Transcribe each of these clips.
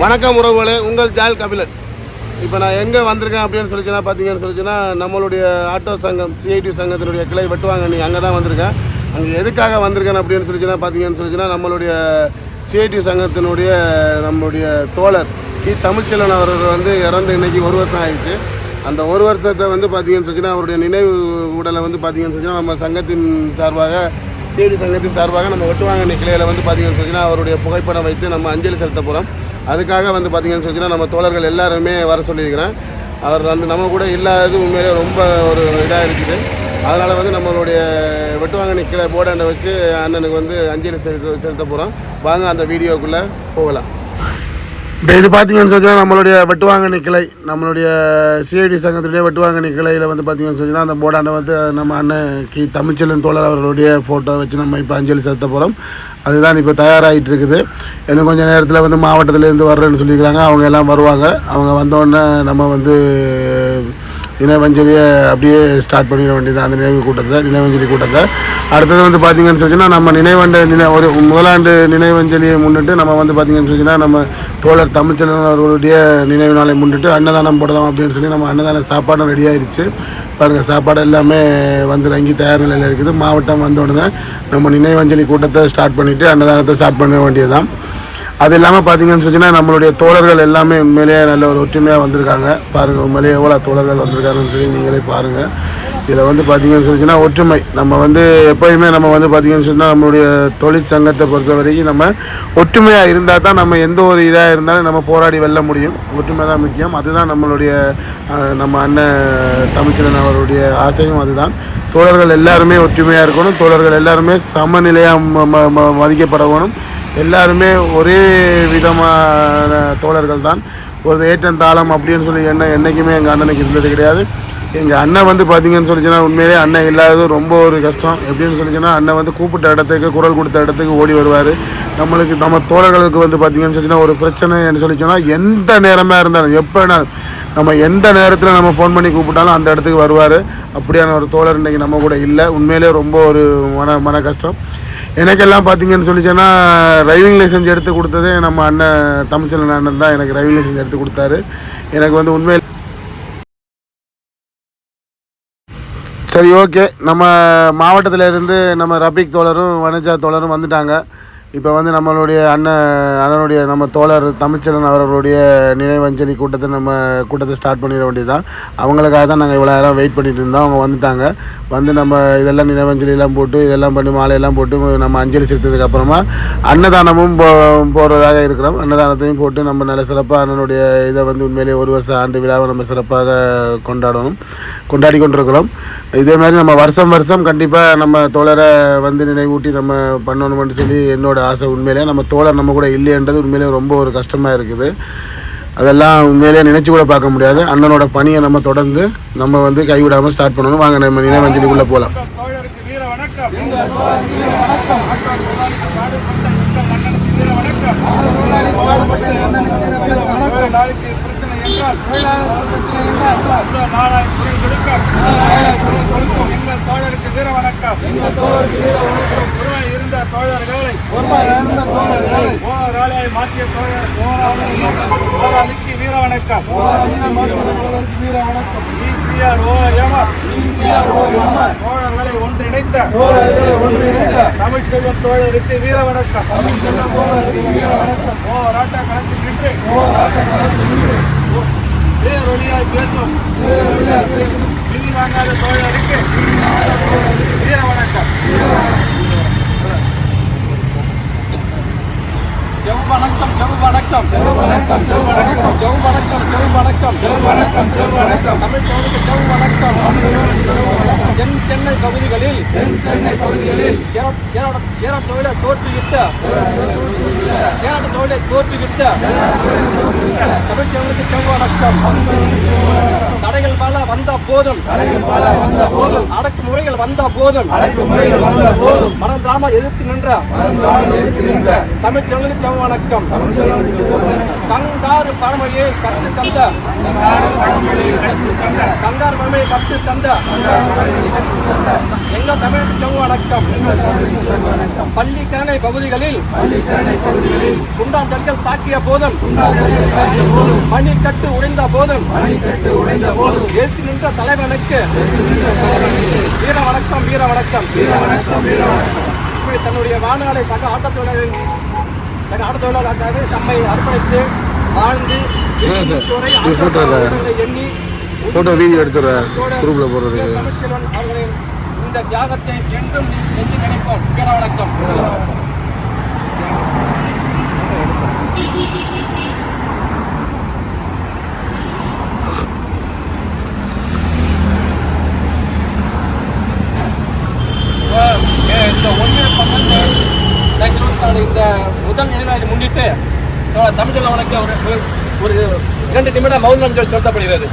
வணக்கம் உறவுகளே உங்கள் ஜால் கபிலன். இப்போ நான் எங்கே வந்திருக்கேன் அப்படின்னு சொல்லிச்சுன்னா பார்த்தீங்கன்னு சொல்லிச்சுன்னா நம்மளுடைய ஆட்டோ சங்கம் சிஐடி சங்கத்தினுடைய கிளை வெட்டுவாங்க. நீ அங்கே தான் வந்திருக்கேன். அங்கே எதுக்காக வந்திருக்கேன் அப்படின்னு சொல்லிச்சுன்னா பார்த்தீங்கன்னு சொல்லிச்சுன்னா நம்மளுடைய சிஐடி சங்கத்தினுடைய நம்மளுடைய தோழர் கி. தமிழ்ச்செல்வன் அவர்கள் வந்து இறந்து இன்னைக்கு ஒரு வருஷம் ஆயிடுச்சு. அந்த ஒரு வருஷத்தை வந்து பார்த்தீங்கன்னு சொல்லிச்சுன்னா அவருடைய நினைவு உடலை வந்து பார்த்தீங்கன்னு சொல்லிச்சுன்னா நம்ம சங்கத்தின் சார்பாக சிஐடி சங்கத்தின் சார்பாக நம்ம வெட்டுவாங்க கிளையில் வந்து பார்த்தீங்கன்னு சொல்லிச்சுன்னா அவருடைய புகைப்படம் வைத்து நம்ம அஞ்சலி செலுத்த போகிறோம் அதுக்காக வந்து பார்த்திங்கன்னு சொல்லிச்சுன்னா நம்ம தோழர்கள் எல்லாருமே வர சொல்லியிருக்கிறேன். அவர் வந்து நம்ம கூட இல்லாதது உண்மையிலே ரொம்ப ஒரு இதாக இருக்குது. அதனால் வந்து நம்மளுடைய வெட்டுவாங்கனி கிளை போர்டாண்டை வச்சு அண்ணனுக்கு வந்து அஞ்சலி செலுத்த செலுத்த போகிறோம் வாங்க அந்த வீடியோக்குள்ளே போகலாம். இப்போ இது பார்த்தீங்கன்னு சொன்னால் நம்மளுடைய வெட்டுவாங்கனி கிளை நம்மளுடைய சிஐடி சங்கத்துடைய வெட்டுவாங்கனி கிளையில் வந்து பார்த்தீங்கன்னு சொன்னால் அந்த போர்டாண்டை வந்து நம்ம அண்ணன் கி. தமிழ்ச்செல்வன் தோழர் அவர்களுடைய ஃபோட்டோ வச்சு நம்ம இப்போ அஞ்சலி செலுத்த போகிறோம் அதுதான் இப்போ தயாராகிட்டு இருக்குது இன்னும் கொஞ்சம் நேரத்தில் வந்து மாவட்டத்திலேருந்து வர்றேன்னு சொல்லியிருக்கிறாங்க அவங்க எல்லாம் வருவாங்க. அவங்க வந்தோடனே நம்ம வந்து நினைவஞ்சலியை அப்படியே ஸ்டார்ட் பண்ணிட வேண்டியது அந்த நினைவு கூட்டத்தை நினைவஞ்சலி கூட்டத்தை. அடுத்தது வந்து பார்த்தீங்கன்னு சொல்லிச்சுன்னா நம்ம நினைவண்ட நினை ஒரு முதலாண்டு நினைவஞ்சலியை முன்னிட்டு நம்ம வந்து பார்த்தீங்கன்னு சொல்லிச்சுன்னா நம்ம தோழர் தமிழ்ச்செல்வன் அவர்களுடைய நினைவு நாளை முன்னிட்டு அன்னதானம் போடலாம் அப்படின்னு சொல்லி நம்ம அன்னதான சாப்பாடும் ரெடியாகிருச்சு பாருங்கள் சாப்பாடு எல்லாமே வந்து தங்கி தயார் நிலையில் இருக்குது. மாவட்டம் வந்த உடனே நம்ம நினைவஞ்சலி கூட்டத்தை ஸ்டார்ட் பண்ணிவிட்டு அன்னதானத்தை ஸ்டார்ட் பண்ண வேண்டியதுதான். அது இல்லாமல் பார்த்தீங்கன்னு சொன்னால் நம்மளுடைய தோழர்கள் எல்லாமே உண்மையிலேயே நல்ல ஒரு ஒற்றுமையாக வந்திருக்காங்க. பாருங்கள் உண்மையிலேயே எவ்வளோ தோழர்கள் வந்திருக்காங்கன்னு சொல்லி நீங்களே பாருங்கள் இதில் வந்து பார்த்தீங்கன்னு சொல்லிச்சுன்னா ஒற்றுமை. நம்ம வந்து எப்போயுமே நம்ம வந்து பார்த்தீங்கன்னு சொன்னால் நம்மளுடைய தொழிற்சங்கத்தை பொறுத்த வரைக்கும் நம்ம ஒற்றுமையாக இருந்தால் தான் நம்ம எந்த ஒரு இதாக இருந்தாலும் நம்ம போராடி வெல்ல முடியும். ஒற்றுமை தான் முக்கியம். அதுதான் நம்மளுடைய நம்ம அண்ணன் தமிழ்ச்சலன் அவருடைய ஆசையும் அதுதான். தோழர்கள் எல்லாருமே ஒற்றுமையாக இருக்கணும். தோழர்கள் எல்லாருமே சமநிலையாக ம- ம- மதிக்கப்படணும் எல்லாருமே ஒரே விதமான தோழர்கள் தான். ஒரு ஏற்றம் தாளம் அப்படின்னு சொல்லி என்ன என்றைக்குமே எங்கள் அண்ணனுக்கு இருந்தது கிடையாது. எங்கள் அண்ணன் வந்து பார்த்தீங்கன்னு சொல்லிச்சுன்னா உண்மையிலே அண்ணன் இல்லாதது ரொம்ப ஒரு கஷ்டம். எப்படின்னு சொல்லிச்சுன்னா அண்ணன் வந்து கூப்பிட்ட இடத்துக்கு குரல் கொடுத்த இடத்துக்கு ஓடி வருவார். நம்மளுக்கு நம்ம தோழர்களுக்கு வந்து பார்த்தீங்கன்னு சொல்லிச்சுன்னா ஒரு பிரச்சனைன்னு சொல்லி சொன்னால் எந்த நேரமாக இருந்தாலும் எப்போ நம்ம எந்த நேரத்தில் நம்ம ஃபோன் பண்ணி கூப்பிட்டாலும் அந்த இடத்துக்கு வருவார். அப்படியான ஒரு தோழர் இன்றைக்கி நம்ம கூட இல்லை. உண்மையிலே ரொம்ப ஒரு மன மன கஷ்டம். எனக்கெல்லாம் பார்த்தீங்கன்னு சொல்லி சொன்னால் டிரைவிங் லைசன்ஸ் எடுத்து கொடுத்ததே நம்ம அண்ணன் தமிழ்ச்செல்வன் அண்ணன் தான் எனக்கு டிரைவிங் லைசன்ஸ் எடுத்து கொடுத்தாரு. எனக்கு வந்து உண்மையில் சரி ஓகே நம்ம மாவட்டத்தில் இருந்து நம்ம ரபிக் தோழரும் வனஜா தோழரும் வந்துட்டாங்க. இப்போ வந்து நம்மளுடைய அண்ணன் அண்ணனுடைய நம்ம தோழர் தமிழ்ச்செல்வன் அவர்களுடைய நினைவஞ்சலி கூட்டத்தை நம்ம கூட்டத்தை ஸ்டார்ட் பண்ணிட வேண்டியதுதான். அவங்களுக்காக தான் நாங்கள் இவ்வளோ நேரம் வெயிட் பண்ணிட்டு இருந்தோம். அவங்க வந்துட்டாங்க. வந்து நம்ம இதெல்லாம் நினைவஞ்சலியெல்லாம் போட்டு இதெல்லாம் பண்ணி மாலையெல்லாம் போட்டு நம்ம அஞ்சலி செலுத்ததுக்கு அப்புறமா அன்னதானமும் போ போகிறதாக இருக்கிறோம். அன்னதானத்தையும் போட்டு நம்ம நல்ல சிறப்பாக அண்ணனுடைய இதை வந்து உண்மையிலேயே ஒரு வருஷம் ஆண்டு விழாவை நம்ம சிறப்பாக கொண்டாடணும் கொண்டாடி கொண்டிருக்கிறோம். இதே மாதிரி நம்ம வருஷம் வருஷம் கண்டிப்பாக நம்ம தோழரை வந்து நினைவூட்டி நம்ம பண்ணணும்னு சொல்லி என்னோட ஆசை. உண்மையிலே நம்ம தோழர் நம்ம கூட இல்லைன்றது உண்மையிலே ரொம்ப ஒரு கஷ்டமாக இருக்குது. அதெல்லாம் உண்மையிலேயே நினச்சி கூட பார்க்க முடியாது. அண்ணனோட பணியை நம்ம தொடர்ந்து நம்ம வந்து கைவிடாமல் ஸ்டார்ட் பண்ணணும். வாங்க நம்ம நினைவஞ்சலிக்குள்ளே போகலாம் வீர வணக்கம் எங்கள் தோழருக்கு வீர வணக்கம். இழந்த தோழர்களை போராளியை மாற்றிய போராளிக்கு வீர வணக்கம் தோழர்களை ஒன்றிணைத்த தமிழ்ச்செல்வம் தோழருக்கு வீர வணக்கம் போராட்ட களத்தில் நின்று பேரொழியாய் பேசும் பேசும் வாங்காத தோழருக்கு வீர வணக்கம் செவ் வணக்கம் செவ் வணக்கம் செவ் வணக்கம் செவ் வணக்கம் தமிழ் வணக்கம். தென் சென்னை பகுதிகளில் தென் சென்னை பகுதிகளில் சேர தொழிலை தோற்றுவித்த சேர தொழிலை தோற்றுவித்த தமிழ் செவனுக்கு செவ் வணக்கம். தடைகள் பல வந்த போதும் தடைகள் பல வந்த போதும் போதும் மறந்தாம எதிர்த்து நின்ற தமிழ் செவனுக்கு வணக்கம் வணக்கம். தங்காறு பரமையை கற்று தந்த. தங்காறு பரமையை கற்று தந்த. எங்கள் தமிழ் செவ்வணக்கம் பள்ளிக்கரணை பகுதிகளில் குண்டாந்தல்கள் தாக்கிய போதும் மணிக்கட்டு உடைந்த போதும் எழுத்து நின்ற தலைவனுக்கு வீர வணக்கம் வீர வணக்கம். வீர வணக்கம் தன்னுடைய வானாலை சக ஆட்டத்துடன் ஆட்டத் தொழிலாளர் தம்மை அர்ப்பணித்து வாழ்ந்து எண்ணி ஃபோட்டோ வீடியோ எடுத்துடுறேன். குரூப்பில் தமிழ்ச்செல்வன் அவர்களின் இந்த தியாகத்தை என்றும் நெஞ்சு நினைப்போம். வீர வணக்கம். ரெண்டாயிரத்தி இந்த முதல் நினைவாக முன்னிட்டு தமிழ்ச்செல்வனுக்கு ஒரு ஒரு இரண்டு நிமிடம் மௌன் அஞ்சல் செலுத்தப்படுகிறது.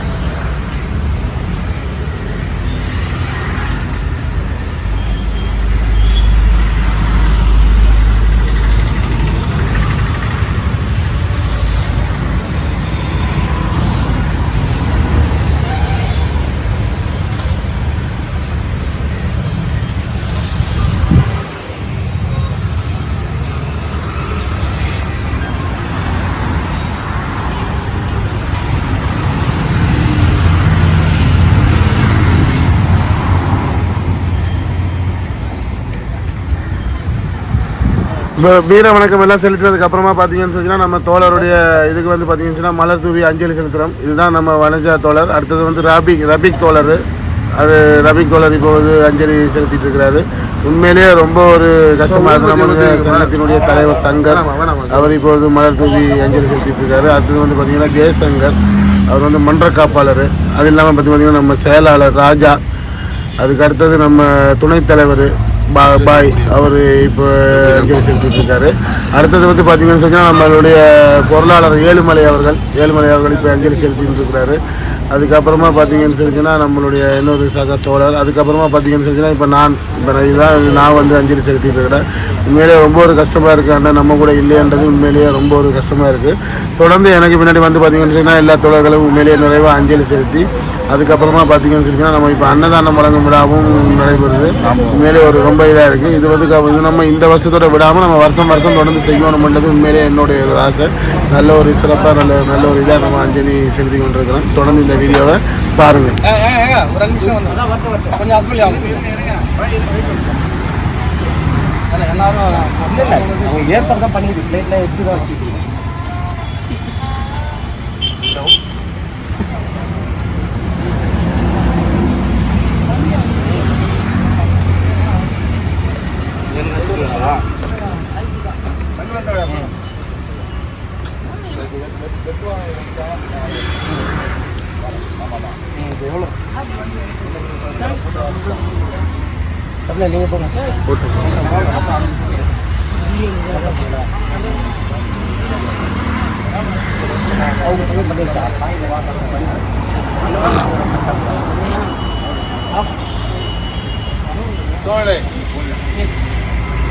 இப்போ வீர வணக்கம் எல்லாம் செலுத்தினதுக்கு அப்புறமா பார்த்தீங்கன்னு சொன்னால் நம்ம தோழருடைய இதுக்கு வந்து பார்த்தீங்கன்னு மலர் தூவி அஞ்சலி செலுத்துகிறோம். இதுதான் நம்ம வனஜா தோழர். அடுத்தது வந்து ரபிக் ரபிக் தோழர். அது ரபிக் தோழர் இப்போ வந்து அஞ்சலி செலுத்திட்டு இருக்கிறாரு. உண்மையிலேயே ரொம்ப ஒரு கஷ்டமாக இருக்கு நமக்கு சங்கத்தினுடைய தலைவர் சங்கர் அவர் இப்பொழுது மலர் தூவி அஞ்சலி செலுத்திட்டு இருக்காரு. அடுத்தது வந்து பார்த்தீங்கன்னா ஜெயசங்கர். அவர் வந்து மன்ற காப்பாளர். அது இல்லாமல் பார்த்து பார்த்தீங்கன்னா நம்ம செயலாளர் ராஜா. அதுக்கு அடுத்தது நம்ம துணைத் தலைவர் பா பாய் அவர் இப்போ அஞ்சலி செலுத்திட்டுருக்காரு அடுத்தது வந்து பார்த்திங்கன்னு சொன்னால் நம்மளுடைய பொருளாளர் ஏழுமலை அவர்கள் ஏழுமலை அவர்கள் இப்போ அஞ்சலி செலுத்திட்டு இருக்கிறாரு அதுக்கப்புறமா பார்த்தீங்கன்னு சொல்லிச்சுன்னா நம்மளுடைய இன்னொரு சக தோழர் அதுக்கப்புறமா பார்த்தீங்கன்னு சொல்லிச்சுன்னா இப்போ நான் இப்போ இதுதான் நான் வந்து அஞ்சலி செலுத்திட்டு இருக்கிறேன் உண்மையிலேயே ரொம்ப ஒரு கஷ்டமாக இருக்குது நம்ம கூட இல்லையன்றது உண்மையிலேயே ரொம்ப ஒரு கஷ்டமாக இருக்குது தொடர்ந்து எனக்கு பின்னாடி வந்து பார்த்தீங்கன்னு சொன்னால் எல்லா தோழர்களும் உண்மையிலேயே நிறைவாக அஞ்சலி செலுத்தி அதுக்கப்புறமா பார்த்தீங்கன்னு சொல்லிச்சுன்னா நம்ம இப்போ அன்னதானம் வழங்கும் விழாவும் நடைபெறுது. உண்மையிலே ஒரு ரொம்ப இதாக இருக்குது இது வந்து இது நம்ம இந்த வருஷத்தோட விடாமல் நம்ம வருஷம் வருஷம் தொடர்ந்து செய்யணும்ன்றது உண்மையிலே என்னுடைய ஒரு ஆசை. நல்ல ஒரு சிறப்பாக நல்ல நல்ல ஒரு இதாக நம்ம அஞ்சலி செலுத்தி கொண்டிருக்கிறோம். தொடர்ந்து இந்த வீடியோவை பாருங்கள் எல்லாரும் ஏற்பாடு தான் பண்ணிட்டு பிளேட்ல எடுத்து தான் வச்சுட்டு இல்லை நீங்க போங்க. அவங்க பண்ணி பண்ணிருக்கா தோழே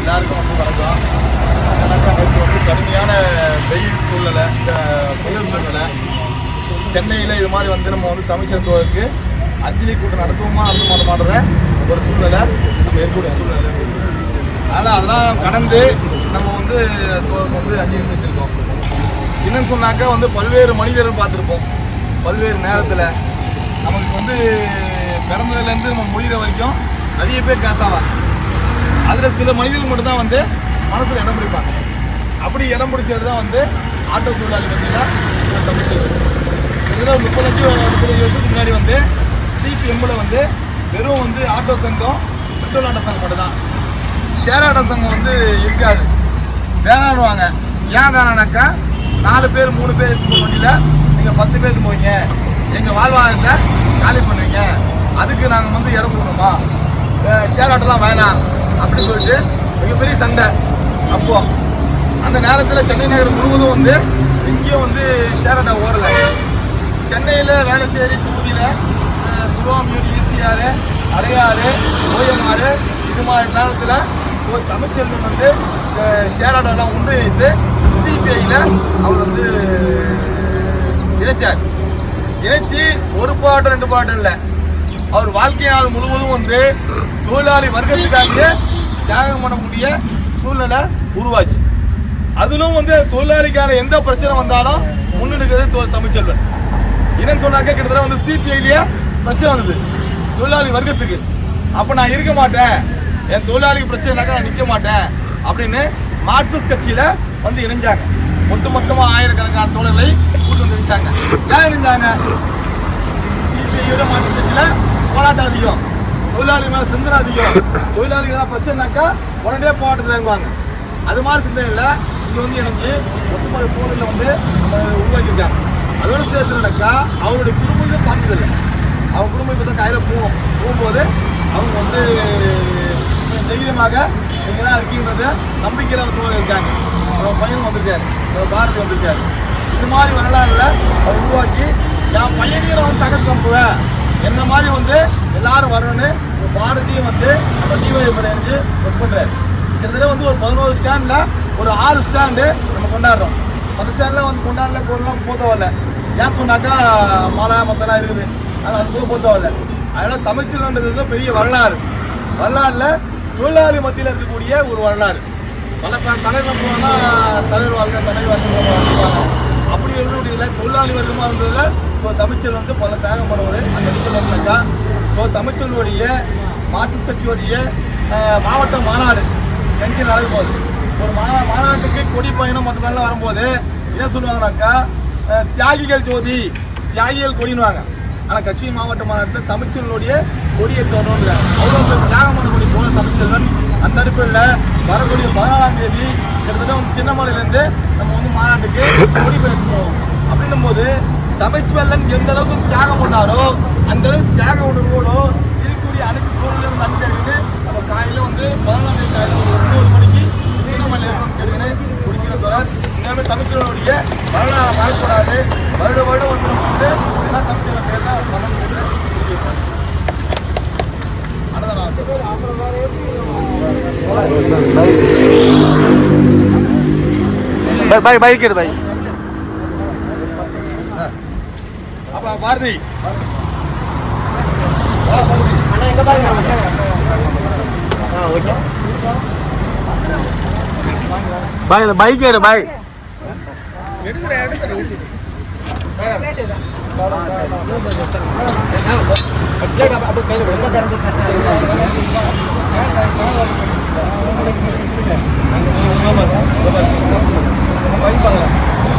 எல்லாருக்கும் வந்து வணக்கம். வணக்கம். நேற்று வந்து கடுமையான வெயில் சூழ்நிலை இந்த புயல் சூழ்நிலை. சென்னையில் இது மாதிரி வந்து நம்ம வந்து தமிழ்ச்சந்தோருக்கு அஞ்சலி கூட்டம் நடத்துவோமா நடத்த மாட்டோமான்ற ஒரு சூழ்நிலை நம்ம இருக்கக்கூடிய சூழ்நிலை. அதனால் அதெல்லாம் கடந்து நம்ம வந்து வந்து அஞ்சலி செஞ்சுருக்கோம் இன்னும் சொன்னாக்கா வந்து பல்வேறு மனிதர்கள் பார்த்துருப்போம். பல்வேறு நேரத்தில் நமக்கு வந்து பிறந்ததுலேருந்து நம்ம முடிகிற வரைக்கும் நிறைய பேர் காசாவாங்க அதில் சில மனிதர்கள் மட்டும்தான் வந்து மனசில் இடம் பிடிப்பாங்க. அப்படி இடம் பிடிச்சது தான் வந்து ஆட்டோ தொழிலாளி பார்த்தீங்கன்னா தமிழ்ச்சி இதில் ஒரு முப்பத்தஞ்சு முப்பத்தஞ்சு வருஷத்துக்கு முன்னாடி வந்து சிபிஎம்மில் வந்து வெறும் வந்து ஆட்டோ சங்கம் பெட்ரோல் ஆட்டோ சங்கம் மட்டும் தான் ஷேர் ஆட்டோ சங்கம் வந்து இருக்காது. வேணாடுவாங்க ஏன் வேணானாக்கா நாலு பேர் மூணு பேர் இருக்கிற வண்டியில் நீங்கள் பத்து பேருக்கு போவீங்க. எங்கள் வாழ்வாதாரத்தை காலி பண்ணுவீங்க. அதுக்கு நாங்கள் வந்து இடம் கொடுக்கணுமா? ஷேர் ஆட்டோலாம் வேணாம். அப்படின்னு சொல்லிட்டு மிகப்பெரிய சண்டை. அப்போ அந்த நேரத்தில் சென்னை நகர் முழுவதும் வந்து எங்கேயும் வந்து ஷேர் ஆட்டோ ஓடலை. சென்னையில் வேளச்சேரி தொகுதியில் திருவாமியூர் ஈசிஆர் அடையாறு ஓயமாறு இது மாதிரி நேரத்தில் ஒரு தமிழ்ச்செல்வன் வந்து ஷேராடெல்லாம் ஷேர் ஆட்டோலாம் ஒன்றிணைத்து சிபிஐயில் அவர் வந்து இணைச்சார். இணைச்சி ஒரு பாட்டு ரெண்டு பாட்டு இல்லை. அவர் வாழ்க்கை நாள் முழுவதும் வந்து தொழிலாளி வர்க்கத்துக்காக தியாகம் பண்ணக்கூடிய சூழ்நிலை உருவாச்சு. அதிலும் வந்து தொழிலாளிக்கான எந்த பிரச்சனை வந்தாலும் முன்னெடுக்கிறது தொ- தமிழ்ச்செல்வன் என்னன்னு சொன்னாக்க கிட்டத்தட்ட வந்து சிபிஐலேயே பிரச்சனை வந்தது. தொழிலாளி வர்க்கத்துக்கு. அப்ப நான் இருக்க மாட்டேன். என் தொழிலாளி பிரச்சனைனாக்கா நான் நிக்க மாட்டேன். அப்படின்னு மார்க்சிஸ்ட் கட்சியில வந்து இணைஞ்சாங்க. மொத்த மொத்தமா ஆயிரக்கணக்கான தோழர்களை கூட்டு வந்து இணைச்சாங்க. ஏன் இணைஞ்சாங்க? சிபிஐயோட மார்க்சிஸ்ட் கட்சியில போராட்டம் அதிகம். தொழிலாளி மேல சிந்தனை அதிகம். தொழிலாளிகள் பிரச்சனைனாக்கா உடனே போராட்டத்தில் இறங்குவாங்க. அது மாதிரி சிந்தனையில் இங்க வந்து இணைஞ்சு ஒட்டுமொத்த தோழர்ல வந்து உருவாக்கியிருக்காங்க. அதோட சேர்த்துனாக்கா அவருடைய குடும்பத்தை பார்த்ததில்லை அவங்க குடும்பம் இப்போ தான் கையில் போகும் போகும்போது அவங்க வந்து தைரியமாக நீங்கள் தான் இருக்கீங்கிறத நம்பிக்கையில் வந்து இருக்காங்க. அவங்க பையன் வந்திருக்காரு. பாரதி வந்திருக்காரு. இது மாதிரி வரலாறுல அவர் உருவாக்கி என் பையனையும் நான் வந்து தகத்து நம்புவேன். என்ன மாதிரி வந்து எல்லாரும் வரணும்னு ஒரு பாரதியும் வந்து நம்ம டிவை பண்ணி ஒர்க் பண்ணுறாரு கிட்டத்தட்ட வந்து ஒரு பதினோரு ஸ்டாண்டில் ஒரு ஆறு ஸ்டாண்டு நம்ம கொண்டாடுறோம். பத்து ஸ்டாண்டில் வந்து கொண்டாடல பொருள்லாம் போதவில்லை. ஏன் சொன்னாக்கா மழை மத்தெல்லாம் இருக்குது. அது அது கூட போத்தவில்லை அதனால் தமிழ்ச்சல்ன்றது பெரிய வரலாறு. வரலாறுல தொழிலாளி மத்தியில் இருக்கக்கூடிய ஒரு வரலாறு. பல தலைவர் போனால் தலைவர் வாழ்க்கை தலைவர் வாழ்க்கை அப்படி இருக்கக்கூடிய தொழிலாளி வர்க்கமாக இருந்ததில் இப்போ தமிழ்ச்செல்வன் வந்து பல தியாகம் பண்ணுவார். அந்த இடத்துல இருந்தாக்கா இப்போ தமிழ்ச்செல்வனுடைய மார்க்சிஸ்ட் கட்சியுடைய மாவட்ட மாநாடு கட்சி நடக்க போகுது ஒரு மா மாநாட்டுக்கு கொடி பயணம் மற்ற மாதிரிலாம் வரும்போது என்ன சொல்லுவாங்கனாக்கா தியாகிகள் ஜோதி தியாகிகள் கொடினுவாங்க ஆனால் கட்சி மாவட்ட மாநாட்டில் தமிழ்ச்செல்வனுடைய கொடியேற்ற வரணும்ல அவ்வளோ பேர் தியாகம் பண்ணக்கூடிய போன தமிழ்ச்செல்வன். அந்த அடிப்படையில் வரக்கூடிய பதினாலாம் தேதி கிட்டத்தட்ட வந்து சின்னமலையிலேருந்து நம்ம வந்து மாநாட்டுக்கு கொடி பெயர்க்கிறோம். அப்படின்னும் போது தமிழ்ச்செல்வன் எந்த அளவுக்கு தியாகம் பண்ணாரோ அந்த அளவுக்கு தியாக உணர்வோடோ இருக்கக்கூடிய அனைத்து பொருளும் நம்பிக்கை நம்ம காலையில் வந்து பதினாலாம் தேதி காலையில் ஒரு ஒன்பது மணிக்கு சின்னமலையில் எடுக்கிறேன் குடிச்சிருந்த தொடர் எல்லாமே தமிழ்ச்செல்வனுடைய வரலாறு மறக்கூடாது வருட வருடம் வந்து நம்ம வந்து தமிழ்ச்செல்வன் பேர்ல மனம் போட்டு குடிச்சிருக்கோம் பை பைக் எடு பை. அப்ப பாரதி. பாய் பைக் எடு பாய்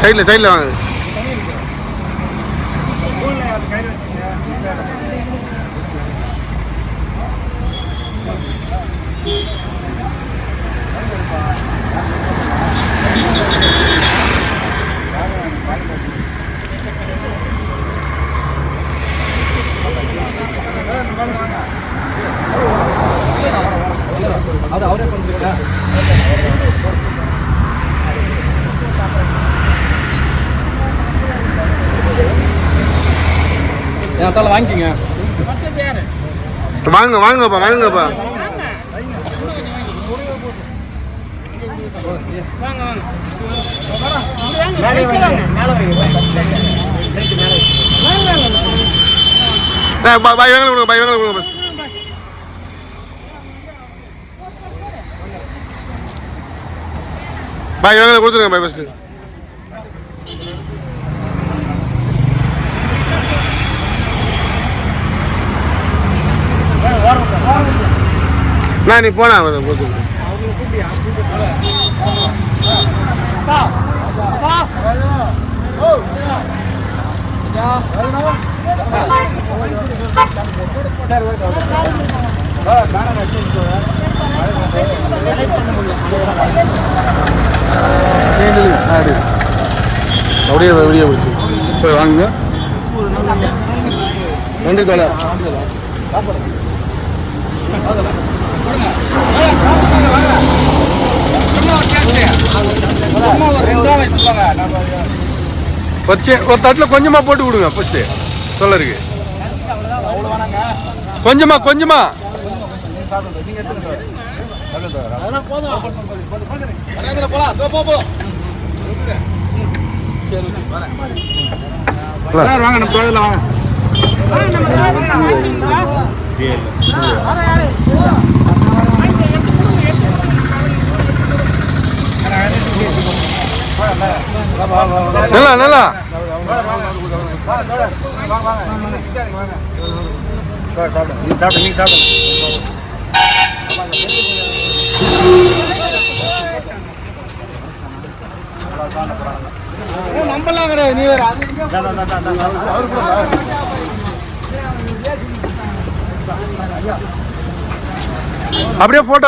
சைடில் சைடில் வாங்க. அது என் தலை வாங்க வாங்கப்பா வாங்கப்பா. பாய் வேங்க கொடுங்க பாய் கொடுங்க ஃபஸ்ட் பாய் கொடுத்துருங்க பாய் ஃபஸ்ட்டு நான் நீ போனா கொடுத்துருங்க ஆடு அப்படியே வெளியே பிடிச்சி போய் வாங்குங்க. நன்றி தோழர் ஒரு தட்டில் கொஞ்சமா போட்டு கொடுங்க பச்சை. சொல்லருக்கு. கொஞ்சமா கொஞ்சமா. மரியாதையில் போ சரி வாங்க நம்ம வாங்க. நல்லா நல்லா. நீங்க நீங்க நம்பலாம் கிடையாது நீ வேற அப்படியே போட்டோ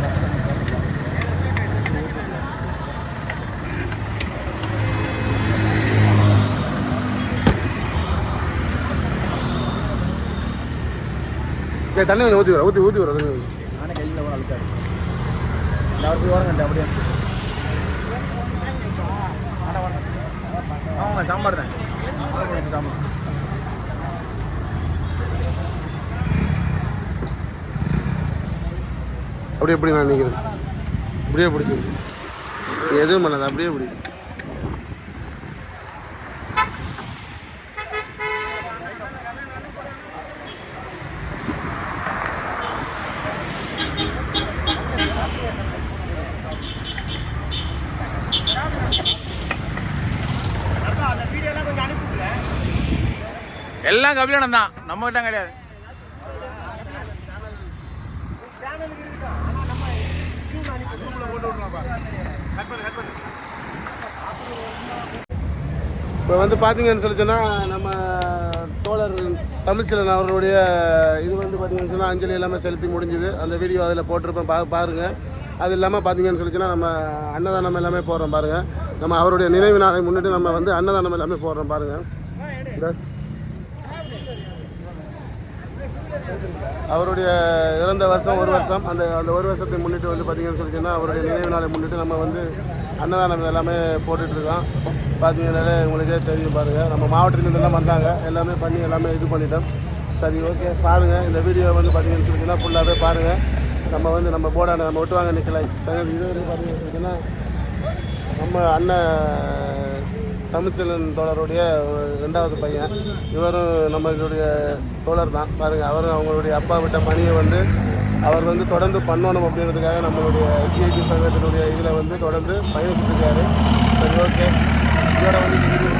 டேய், தண்ணி கொஞ்சம் ஊற்றி வர ஊற்றி ஊற்றி வர தண்ணி நானே கையில் கூட அழுக்காது போய் ஓரங்கட்டேன் அப்படியே ஆமாம் சாம்பார் தான். சாம்பார் அப்படியே எப்படி நான் நிற்கிறேன் அப்படியே பிடிச்சி எதுவும் பண்ணாது அப்படியே பிடி எல்லாம் கபிலனம் தான் நம்ம கிட்ட கிடையாது. இப்போ வந்து பார்த்தீங்கன்னு சொல்லி சொன்னால் நம்ம தோழர் தமிழ்ச்செல்வன் அவருடைய இது வந்து பார்த்தீங்கன்னு சொன்னால் அஞ்சலி எல்லாமே செலுத்தி முடிஞ்சுது. அந்த வீடியோ அதில் போட்டிருப்பேன். பா பாருங்கள் அது இல்லாமல் பார்த்தீங்கன்னு சொல்லி சொன்னால் நம்ம அன்னதானம் எல்லாமே போடுறோம் பாருங்கள் நம்ம அவருடைய நினைவு நாளை முன்னிட்டு நம்ம வந்து அன்னதானம் எல்லாமே போடுறோம் பாருங்கள் இந்த அவருடைய இறந்த வருஷம் ஒரு வருஷம் அந்த அந்த ஒரு வருஷத்தை முன்னிட்டு வந்து பார்த்தீங்கன்னு சொல்லி அவருடைய நினைவு நாளை முன்னிட்டு நம்ம வந்து அன்னதானம் எல்லாமே போட்டுட்ருக்கோம் பார்த்தீங்கன்னாலே உங்களுக்கே தெரியும் பாருங்கள் நம்ம மாவட்டத்துலேருந்து எல்லாம் வந்தாங்க. எல்லாமே பண்ணி எல்லாமே இது பண்ணிட்டோம். சரி ஓகே. பாருங்கள் இந்த வீடியோ வந்து பார்த்தீங்கன்னு சொல்லி ஃபுல்லாகவே பாருங்கள் நம்ம வந்து நம்ம போடான நம்ம ஒட்டுவாங்க நிற்கலை சரி இது வரைக்கும் பார்த்தீங்கன்னு சொல்லி நம்ம அண்ணன் தமிழ்ச்செல்வன் தோழருடைய ரெண்டாவது பையன். இவரும் நம்மளுடைய தோழர் தான். பாருங்கள் அவரும் அவங்களுடைய அப்பா விட்ட பணியை வந்து அவர் வந்து தொடர்ந்து பண்ணணும் அப்படின்றதுக்காக நம்மளுடைய சிஐடி சங்கத்தினுடைய இதில் வந்து தொடர்ந்து பயணிச்சுட்டு இருக்காரு. சரி ஓகே இதோட வந்து